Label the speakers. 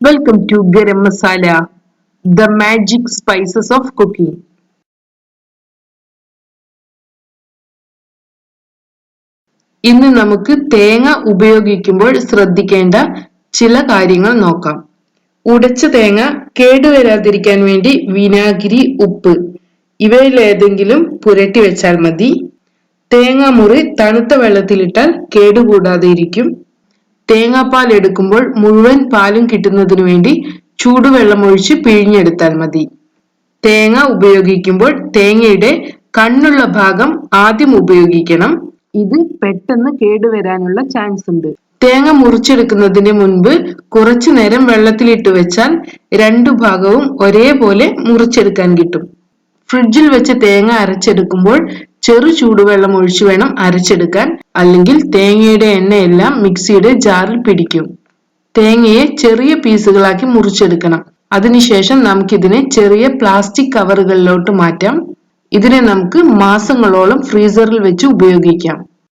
Speaker 1: Welcome to garam masala the magic spices of cooking ഇന്ന് നമുക്ക് തേങ്ങ ഉപയോഗിക്കുമ്പോൾ ശ്രദ്ധിക്കേണ്ട ചില കാര്യങ്ങൾ നോക്കാം. ഉടച്ച തേങ്ങ കേടുവരാതിരിക്കാൻ വേണ്ടി വിനാഗിരി ഉപ്പ്. ഇവയിലേതെങ്കിലും പുരട്ടി വെച്ചാൽ മതി. തേങ്ങാമുറി തണുത്ത വെള്ളത്തിലിട്ടാൽ കേടുകൂടാതെ ഇരിക്കും. തേങ്ങാപ്പാൽ എടുക്കുമ്പോൾ മുഴുവൻ പാലും കിട്ടുന്നതിനു വേണ്ടി ചൂടുവെള്ളം ഒഴിച്ച് പിഴിഞ്ഞെടുത്താൽ മതി. തേങ്ങ ഉപയോഗിക്കുമ്പോൾ തേങ്ങയുടെ കണ്ണുള്ള ഭാഗം ആദ്യം ഉപയോഗിക്കണം. ഇത് പെട്ടെന്ന് കേടുവരാനുള്ള ചാൻസ് ഉണ്ട്. തേങ്ങ മുറിച്ചെടുക്കുന്നതിന് മുൻപ് കുറച്ചു നേരം വെള്ളത്തിലിട്ട് വെച്ചാൽ രണ്ടു ഭാഗവും ഒരേപോലെ മുറിച്ചെടുക്കാൻ കിട്ടും. ഫ്രിഡ്ജിൽ വെച്ച് തേങ്ങ അരച്ചെടുക്കുമ്പോൾ ചെറു ചൂടുവെള്ളം ഒഴിച്ചു വേണം അരച്ചെടുക്കാൻ. അല്ലെങ്കിൽ തേങ്ങയുടെ എണ്ണയെല്ലാം മിക്സിയുടെ ജാറിൽ പിടിക്കും. തേങ്ങയെ ചെറിയ പീസുകളാക്കി മുറിച്ചെടുക്കണം. അതിനുശേഷം നമുക്കിതിനെ ചെറിയ പ്ലാസ്റ്റിക് കവറുകളിലോട്ട് മാറ്റാം. ഇതിനെ നമുക്ക് മാസങ്ങളോളം ഫ്രീസറിൽ വെച്ച് ഉപയോഗിക്കാം.